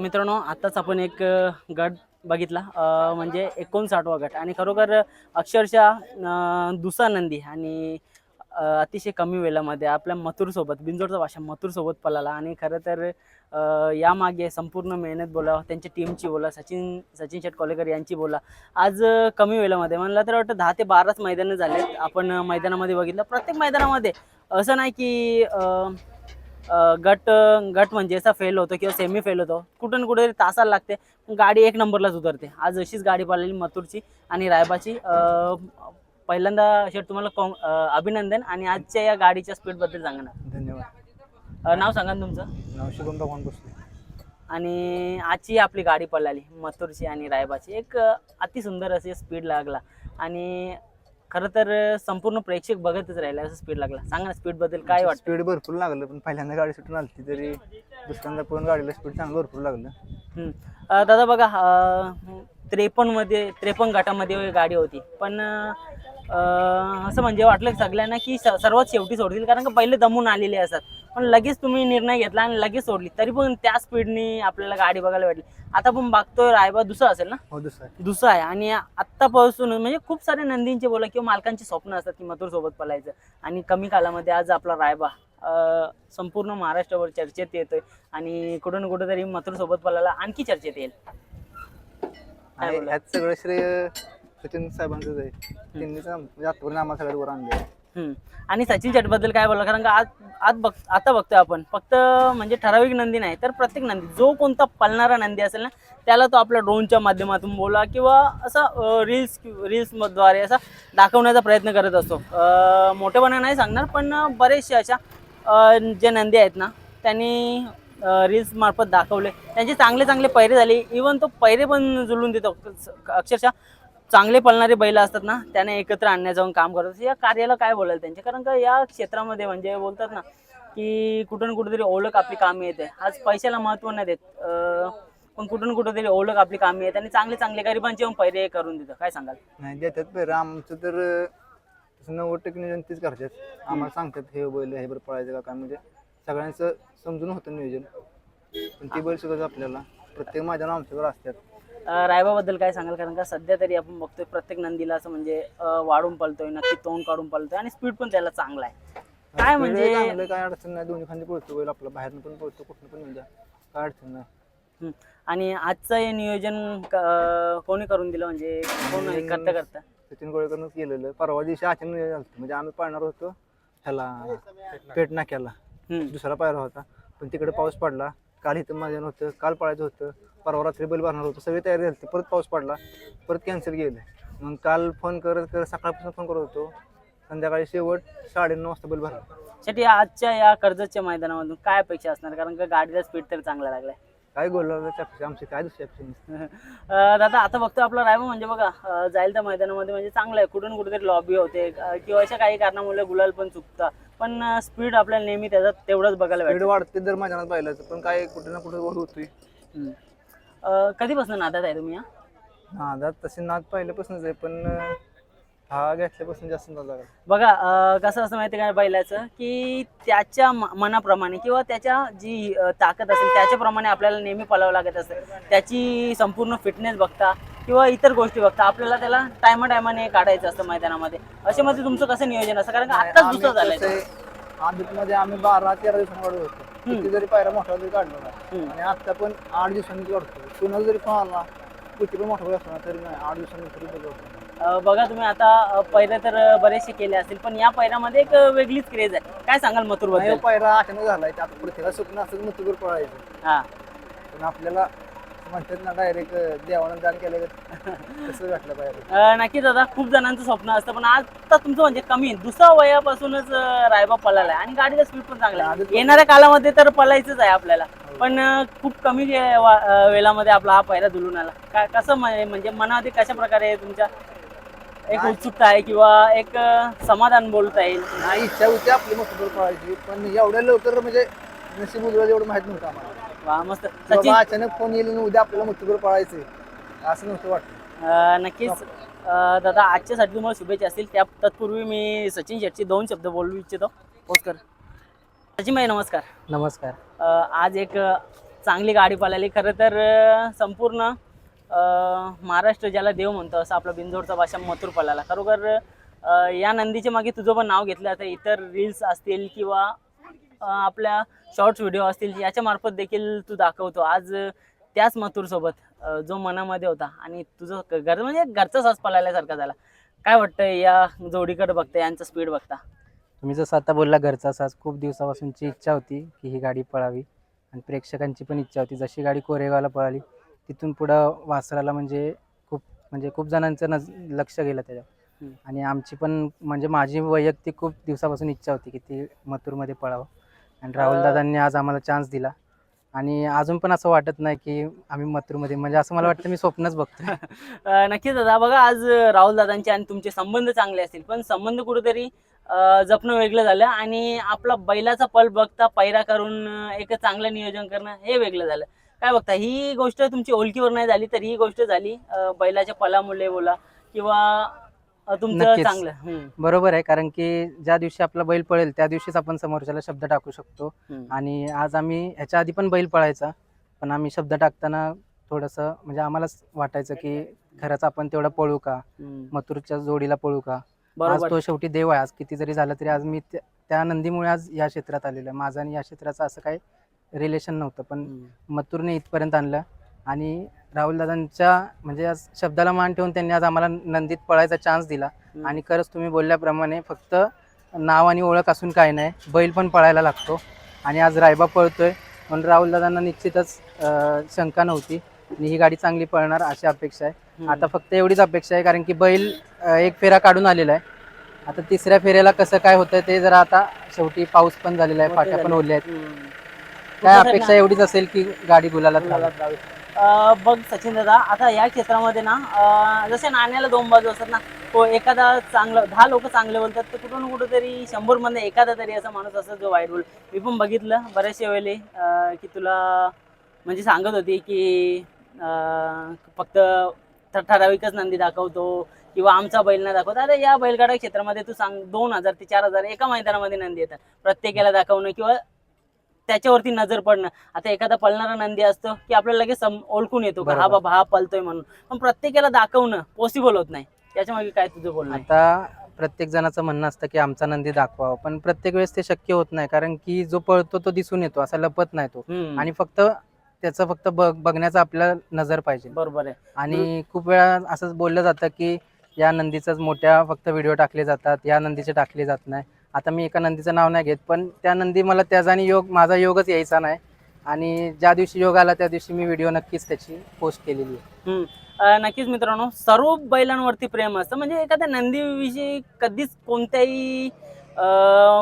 मित्रांनो आत्ताच आपण एक गट बघितला. म्हणजे एकोणसाठवा गट. आणि खरोखर अक्षरशः अ, दुसरा नंदी आणि अतिशय कमी वेळामध्ये आपल्या मथुरसोबत बिंजोडचा भाषा मथुरसोबत पळाला. आणि खरं तर यामागे संपूर्ण मेहनत बोला त्यांच्या टीमची बोला सचिन सचिन शेटकोलेकर यांची बोला. आज कमी वेळामध्ये म्हणलं तर वाटतं दहा ते बाराच मैदानं झालेत. आपण मैदानामध्ये बघितलं. प्रत्येक मैदानामध्ये असं नाही की गट गट म्हणजे असा फेल होतो किंवा सेमी फेल होतो. कुठं ना कुठेतरी तासाला लागते. गाडी एक नंबरलाच उतरते. आज अशीच गाडी पाळलेली मथुरची आणि रायबाची. पहिल्यांदा शेट तुम्हाला कॉ- अभिनंदन आणि आजच्या या गाडीच्या स्पीडबद्दल सांगणार. धन्यवाद. अ, नाव सांगा ना तुमचं. नाव शुभम भगवान भोसले. आणि आजची आपली गाडी पळाली मथुरची आणि रायबाची. एक अतिसुंदर अशी स्पीड लागला. आणि खरं तर संपूर्ण प्रेक्षक बघतच राहिले असं स्पीड लागला. सांगा ना स्पीडबद्दल काय वाटतं? स्पीड भरपूर लागलं पण पहिल्यांदा गाडी सुटून आली तरी दुसऱ्यांदा पण गाडीला स्पीड चांगलं भरपूर लागलं. हम्म. अ, दादा बघा त्रेपन्नमध्ये त्रेपन्न गटामध्ये गाडी होती. पण अ, असं म्हणजे वाटलं सगळ्यांना की स- सर्वात शेवटी सोडतील कारण का पहिले दमून आलेले असतात. पण लगेच तुम्ही निर्णय घेतला आणि लगेच सोडली. तरी पण त्या स्पीडनी आपल्याला गाडी बघायला भेटली. आता पण बघतोय रायबा दुसरा असेल ना? हो दुसरा दुसरा आहे. आणि आत्तापासून म्हणजे खूप सारे नंदींचे बोला किंवा मालकांची स्वप्न असतात की मथुर सोबत पळायचं आणि कमी कालामध्ये आज आपला रायबा संपूर्ण महाराष्ट्रावर चर्चेत येतोय. आणि कुठं ना कुठेतरी मथुर सोबत पळायला आणखी चर्चेत येईल. आणि? ह्यात सगळं श्रेय सचिन साहेबांचंच आहे. त्यांनीच आम- म्हणजे आम्हाला सगळ्यात वर आणलं. आणि सचिन चटबद्दल काय बोला कारण का आज आज बघ आता बघतोय आपण. फक्त म्हणजे ठराविक नंदी नाही तर प्रत्येक नंदी. जो कोणता पळणारा नंदी असेल ना त्याला तो आपल्या ड्रोनच्या माध्यमातून बोला किंवा असा रील्स रील्सद्वारे असा दाखवण्याचा प्रयत्न करत असतो. मोठेपणा नाही सांगणार पण बरेचसे अशा जे नंदी आहेत ना त्यांनी रील्स मार्फत दाखवले. त्यांचे चांगले चांगले पैरे झाले. इवन तो पैरे पण जुळून देतो. अक्षरशः चांगले पळणारे बैल असतात ना त्याने एकत्र आणण्या जाऊन काम करतात. या कार्याला काय बोलायला त्यांचे? कारण का या क्षेत्रामध्ये म्हणजे बोलतात ना की कुठून कुठेतरी ओळख आपली कामी येते. आज पैशाला महत्त्व नाही देत पण कुठं ना कुठेतरी ओळख आपली कामी येते आणि चांगले चांगले गरिबांचे येऊन पैरे करून देतं. काय सांगाल? नाही देतात बरं. आमचं तर नव्वद टक्के नियोजन तेच करतात. आम्हाला सांगतात हे बैल हे बरं पळायचं का काय? म्हणजे सगळ्यांचं समजून होतं नियोजन. पण ती बैल सुद्धा आपल्याला प्रत्येक माझ्या आमच्याकडे असतात. रायबाबद्दल काय सांगाल? कारण का सध्या तरी आपण बघतोय प्रत्येक नंदीला असं म्हणजे वाढून पळतोय नक्की तोंड काढून पळतोय आणि स्पीड पण त्याला चांगला आहे. काय म्हणजे काय अडचण नाही. दोन्ही खांदी पळतो बैल आपला बाहेरनं पण पळतो कुठनं पण द्या काय अडचण नाही. आणि आजचं हे नियोजन कोणी करून दिलं? म्हणजे कोण करता करता? सचिन गोळेकरनंच केलेलं. परवा दिवशी अचानक नियोजन झालं म्हणजे आम्ही पाळणार होतो ह्याला पेट नाक्याला. दुसरा पायरा होता. पण तिकडे पाऊस पडला. काल इथं माझ्या होतं. काल पळायचं होतं. परवा रात्री बैल भरणार होतं. सगळी तयारी झाली परत पाऊस पडला. परत कॅन्सल गेलं मग काल फोन करत करत सकाळपासून फोन करत होतो. संध्याकाळी शेवट साडेनऊ वाजता बैल भरला शेट्टी आजच्या या कर्जतच्या मैदानामधून काय अपेक्षा असणार? कारण का गाडीचा स्पीड तर चांगला लागलाय. काय गोलाची अपेक्षा आमची काय दुसरी अपेक्षा. अं, दादा आता बघतो आपला रायबा म्हणजे बघा अं, जाईल त्या मैदानामध्ये म्हणजे चांगलं आहे. कुठून कुठेतरी लॉबी होते. अं, किंवा अशा काही कारणामुळे गुलाल पण चुकता. पण स्पीड आपल्याला नेहमी त्याचा तेवढंच बघायला स्पीड भेटतं. वाढते दर मैदानात पाहिलं पण काय कुठे ना कुठे होतोय. हम्म. अं, कधीपासून नादात आहे तुम्ही हा? नादात तसे नाद पहिल्यापासूनच आहे पण अं, हा घेतल्यापासून जास्त नाद लागला बघा अं, कसं असं माहिती का बैलाचं की त्याच्या म- मनाप्रमाणे किंवा त्याच्या जी अं, ताकद असेल त्याच्याप्रमाणे आपल्याला नेहमी पळावं लागत असतं. त्याची संपूर्ण फिटनेस बघता किंवा इतर गोष्टी बघता आपल्याला त्याला टायमा टायमाने काढायचं असतं मैदानामध्ये. अशा मध्ये तुमचं कसं नियोजन असतं? कारण का आत्ताच दुसरं झालंय. आदित मध्ये आम्ही बारा तेरा दिवसांनी काढत होतो. किती जरी पायरा मोठा जरी काढला ना. आणि आता पण आठ दिवसांनी काढतो कुणाला जरी फोन आला किती पण मोठा असतो ना तरी नाही आठ दिवसांनी तरी बघतो बघा तुम्ही आता पैरे तर बरेचसे केले असतील पण या पैरामध्ये एक वेगळीच क्रेज आहे. काय सांगाल मथुर पायरा अचानक झालाय आता प्रत्येकाला स्वप्न असतं मुतूवर पळायचं. हा. पण आपल्याला म्हणतात ना डायरेक्ट देवानं दान केलं तसं वाटलं पाहिजे अं, नक्कीच दादा खूप जणांचं स्वप्न असतं पण आता तुमचं म्हणजे कमी. दुसऱ्या वयापासूनच अं, रायबा पळाला आहे आणि गाडीचा स्पीड पण चांगला आहे. येणाऱ्या कालामध्ये तर पळायचंच आहे आपल्याला. पण अं, खूप कमी जे- वा- अं, वेळामध्ये आपला हा पहिला दुलून आला. का कसं म्हण- म्हणजे मनामध्ये कशा प्रकारे तुमच्या एक. उत्सुकता आहे किंवा एक अं, समाधान बोलता येईल? नाही इच्छा होती आपली मुतूवर पळायची पण एवढ्या लवकर म्हणजे नशीब उजवायचं एवढं माहीत नव्हतं आम्हाला. वा मस्त. की सचिन? बाबा अचानक फोन येईल आणि उद्या आपल्याला मुतूवर पळायचंय. असं नव्हतं वाटतं. अं, नक्कीच. अं, दादा आजच्यासाठी तुम्हाला शुभेच्छा असतील. त्या तत्पूर्वी मी सचिन शेटची दोन शब्द बोलू इच्छितो. पोस्ट कर. सचिन भाई नमस्कार. नमस्कार. अं, आज एक चांगली गाडी पळाली. खरं तर अं, संपूर्ण अं, महाराष्ट्र ज्याला देव म्हणतो असं आपला बिंजोडचा भाषा मथुर पळाला. खरोखर अं, या नंदीच्या मागे तुझं पण नाव घेतलं. आता इतर रील्स असतील किंवा आपल्या शॉर्ट्स व्हिडिओ असतील याच्या मार्फत देखील तू दाखवतो. आज त्याच मथुरसोबत जो मनामध्ये होता आणि तुझं घर म्हणजे घरचा सास पळाल्यासारखा झाला. काय वाटतं या जोडीकडे बघता यांचा स्पीड बघता? तुम्ही जसं आता बोलला घरचा साज खूप दिवसापासूनची इच्छा होती की ही गाडी पळावी आणि प्रेक्षकांची पण इच्छा होती. जशी गाडी कोरेगावला पळाली तिथून पुढं वासराला म्हणजे खूप म्हणजे खूप जणांचं नज लक्ष गेलं त्याच्यावर. हम्म. आणि आमची पण म्हणजे माझी वैयक्तिक खूप दिवसापासून इच्छा होती की ती मथुरमध्ये पळावं. आणि राहुल दादांनी आज आम्हाला चान्स दिला. आणि अजून पण असं वाटत नाही की आम्ही मथुरमध्ये म्हणजे असं मला वाटतं मी स्वप्नच बघतोय. अं, नक्कीच दादा. बघा आज राहुल दादांचे आणि तुमचे संबंध चांगले असतील पण संबंध कुठेतरी अं, जपणं वेगळं झालं आणि आपला बैलाचा पल बघता पैरा करून अं, एक चांगलं नियोजन करणं हे वेगळं झालं. काय बघता ही गोष्ट तुमची ओळखीवर नाही झाली तर ही गोष्ट झाली अं, बैलाच्या पलामुळे बोला किंवा तुमचं नक्कीच. चांगलं हम्म, बरोबर आहे कारण की ज्या दिवशी आपला बैल पळेल त्या दिवशीच आपण समोरच्याला शब्द टाकू शकतो हम्म. आणि आज आम्ही ह्याच्या आधी पण बैल पळायचा पण आम्ही शब्द टाकताना थोडंसं म्हणजे आम्हालाच वाटायचं की खरंच आपण तेवढं पळू का हम्म. मथुरच्या जोडीला पळू का आज बरोबर तो शेवटी देव आहे आज किती जरी झालं तरी आज मी त्या- त्या नंदीमुळे आज या क्षेत्रात आलेलो आहे माझं आणि या क्षेत्राचं असं काही रिलेशन नव्हतं पण हम्म. मथुरने इथपर्यंत आणलं आणि राहुल दादांच्या म्हणजे आज शब्दाला मान ठेवून त्यांनी आज आम्हाला नंदीत पळायचा चान्स दिला. आणि खरंच तुम्ही बोलल्याप्रमाणे फक्त नाव आणि ओळख असून काय नाही बैल पण पळायला लागतो. आणि आज रायबा पळतोय. म्हणून राहुल दादांना निश्चितच शंका नव्हती. आणि ही गाडी चांगली पळणार अशी अपेक्षा आहे. आता फक्त एवढीच अपेक्षा आहे कारण की बैल एक फेरा काढून आलेला आहे. आता तिसऱ्या फेऱ्याला कसं काय होतं ते जरा आता शेवटी पाऊस पण झालेला आहे फाट्या पण ओढल्या आहेत. काय अपेक्षा एवढीच असेल की गाडी गुलालात बघ सचिन दादा आता या क्षेत्रामध्ये ना जसे नाण्याला दोन बाजू असतात ना तो एखादा चांगलं दहा लोक चांगले बोलतात तर कुठून कुठंतरी कुठेतरी शंभरमध्ये एखादा तरी असा माणूस असतो जो वाईट बोल मी पण बघितलं बऱ्याचशा वेळेला की तुला म्हणजे सांगत होती की फक्त ठराविकच नंदी दाखवतो किंवा आमचा बैल ना दाखवतो. अरे या बैलगाडा क्षेत्रामध्ये तू सांग दोन हजार ते चार हजार एका मैदानामध्ये नंदी येतात. प्रत्येकाला दाखवणं किंवा त्याच्यावरती नजर पडणं. आता एखादा पळणारा नंदी असतो की आपल्याला लगेच ओळखून येतो का हा. बाबा हा पळतोय म्हणून. पण प्रत्येकाला दाखवणं पॉसिबल होत नाही. त्याच्यामागे काय तुझं बोलणं? आता प्रत्येक जणाचं म्हणणं असतं की आमचा नंदी दाखवावा पण प्रत्येक वेळेस ते शक्य होत नाही. कारण की जो पळतो तो दिसून येतो असा लपत नाही तो. आणि फक्त त्याचं फक्त बघ बघण्याचा आपल्याला नजर पाहिजे. बरोबर आहे. आणि खूप वेळा असंच बोललं जातं की या नंदीचंच मोठ्या फक्त व्हिडिओ टाकले जातात या नंदीचे टाकले जात नाही. आता मी एका नंदीचं नाव नाही घेत पण त्या नंदी मला त्याचा योग माझा योगच यायचा नाही. आणि ज्या दिवशी योग आला त्या दिवशी मी व्हिडिओ नक्कीच त्याची पोस्ट केलेली आहे. नक्कीच मित्रांनो सर्व बैलांवरती प्रेम असतं. म्हणजे एखाद्या नंदीविषयी कधीच कोणत्याही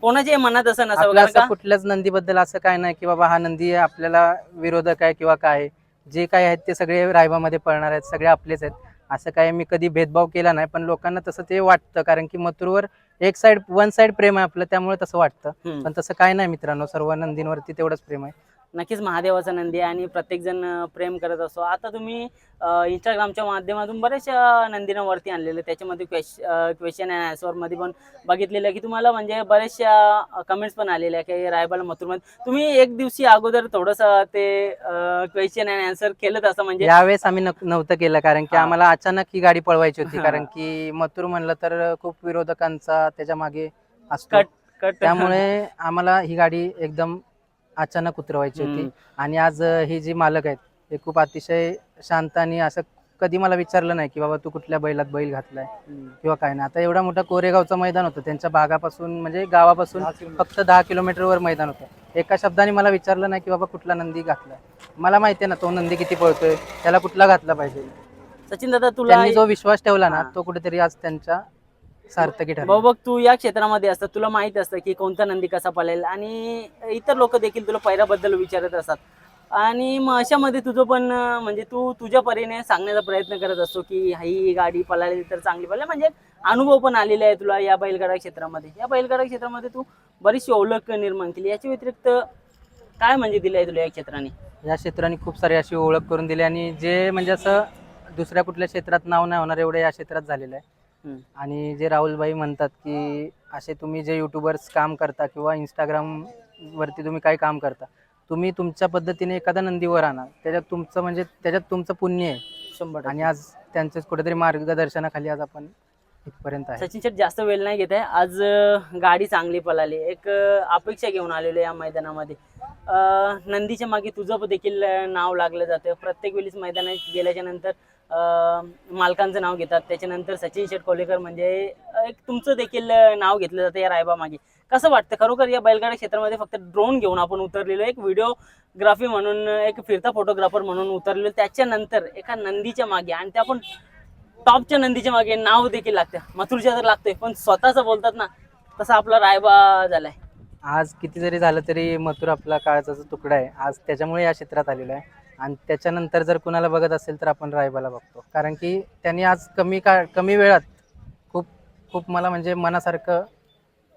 कोणाच्याही मनात असं नसावं. कुठल्याच नंदीबद्दल असं काय नाही की बाबा हा नंदी आपल्याला विरोधक आहे किंवा काय. जे काय आहेत ते सगळे रायबामध्ये पळणार आहेत सगळे आपलेच आहेत. असं काय मी कधी भेदभाव केला नाही पण लोकांना तसं ते वाटतं. कारण की मथुरवर एक साइड वन साइड प्रेम आहे आपलं त्यामुळे तसं वाटतं हम्म. पण तसं काय नाही मित्रांनो सर्व नंदींवरती तेवढंच प्रेम आहे नक्कीच महादेवाचा नंदी आहे आणि प्रत्येक जण अं, प्रेम करत असतो आता तुम्ही इंस्टाग्रामच्या माध्यमातून बऱ्याचशा नंदीनं वरती आणलेलं त्याच्यामध्ये क्वेश्चन अँड आन्सरमध्ये पण बघितलेलं की तुम्हाला म्हणजे बऱ्याचशा कमेंट्स पण आलेल्या की रायबाला मथुरमध्ये. तुम्ही एक दिवशी अगोदर थोडंसं ते क्वेश्चन अँड आन्सर केलं असं म्हणजे? यावेळेस आम्ही नव्हतं केलं कारण की. आम्हाला अचानक ही गाडी पळवायची होती. कारण की मथुर म्हणलं तर खूप विरोधकांचा त्याच्यामागे असतो. कट. त्यामुळे आम्हाला ही गाडी एकदम अचानक उतरवायची होती. आणि आज ही जी मालक आहेत ते खूप अतिशय शांत आणि असं कधी मला विचारलं नाही की बाबा तू कुठल्या बैलात बैल घातलाय. किंवा काय नाही. आता एवढा मोठा कोरेगावचं मैदान होतं. त्यांच्या भागापासून म्हणजे गावापासून फक्त दहा किलोमीटरवर मैदान होतं. एका शब्दाने मला विचारलं नाही की बाबा कुठला नंदी घातलाय. मला माहिती आहे ना तो नंदी किती पळतोय त्याला कुठला घातला पाहिजे. सचिन दादा तुला त्यांनी जो विश्वास ठेवला ना हा. तो कुठेतरी आज त्यांच्या सार्थकी ठरला. बघ तू या क्षेत्रामध्ये असतं तुला माहीत असतं की कोणता नंदी कसा पळेल. आणि इतर लोक देखील तुला पैराबद्दल विचारत असतात. आणि मग अशामध्ये तुझं पण म्हणजे तू तुझ्या परीने सांगण्याचा प्रयत्न करत असतो की ही गाडी पळाली तर चांगली पळाली. म्हणजे अनुभव पण आलेला आहे तुला या बैलगाडा क्षेत्रामध्ये. या बैलगाडा क्षेत्रामध्ये तू बरीचशी ओळख निर्माण केली. याच्या व्यतिरिक्त काय म्हणजे दिलं आहे तुला या क्षेत्राने? या क्षेत्राने खूप सारी अशी ओळख करून दिली आणि जे म्हणजे असं दुसऱ्या कुठल्या क्षेत्रात नाव नाही होणार एवढं या क्षेत्रात झालेलं आहे. आणि जे राहुलबाई म्हणतात की असे तुम्ही जे युट्यूबर्स काम करता किंवा इंस्टाग्राम वरती तुम्ही काय काम करता तुम्ही तुमच्या पद्धतीने एखादा नंदीवर आणा. त्याच्यात तुमचं म्हणजे त्याच्यात तुमचं पुण्य आहे. शंभर आणि आज त्यांच्याच कुठेतरी मार्गदर्शनाखाली आज आपण इथपर्यंत आहे. सचिन शेट जास्त वेळ नाही घेत आहे. आज गाडी चांगली पळाली. एक अपेक्षा घेऊन आलेलो या मैदानामध्ये. नंदीच्या मागे तुझं देखील नाव लागलं जातं. प्रत्येक वेळीच मैदानात गेल्याच्यानंतर मालकांचं नाव घेतात. त्याच्यानंतर सचिन शेटकोलेकर म्हणजे एक तुमचं देखील नाव घेतलं जातं या रायबा मागे कसं वाटतं? खरोखर या बैलगाडा क्षेत्रामध्ये फक्त ड्रोन घेऊन आपण उतरलेलो एक व्हिडिओग्राफी म्हणून एक फिरता फोटोग्राफर म्हणून उतरलेलो. त्याच्यानंतर एका नंदीच्या मागे आणि त्या पण टॉपच्या नंदीच्या मागे नाव देखील लागतं. मथुरच्या तर लागतंय पण स्वतःचं बोलतात ना तसा आपला रायबा झालाय. आज किती जरी झालं तरी मथुर आपला काळाचा तुकडा आहे. आज त्याच्यामुळे या क्षेत्रात आलेला आहे. आणि त्याच्यानंतर जर कुणाला बघत असेल तर आपण रायबाला बघतो. कारण की त्यांनी आज कमी काळ कमी वेळात खूप खूप मला म्हणजे मनासारखं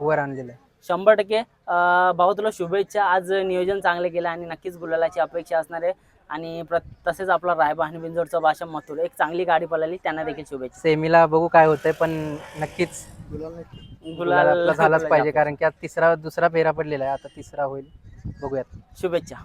वर आणलेलं आहे. शंभर टक्के. भाऊ तुला शुभेच्छा. आज नियोजन चांगलं केलं आणि नक्कीच गुलालाची अपेक्षा असणार आहे. आणि प्र तसेच आपला रायबा आणि बिंजोडचा भाषा मथुर. एक चांगली गाडी पळाली त्यांना देखील शुभेच्छा. सेमीला बघू काय होतंय पण नक्कीच गुलाल आपला झालाच पाहिजे कारण की आज तिसरा दुसरा फेरा पडलेला आहे. आता तिसरा होईल. बघूयात. शुभेच्छा.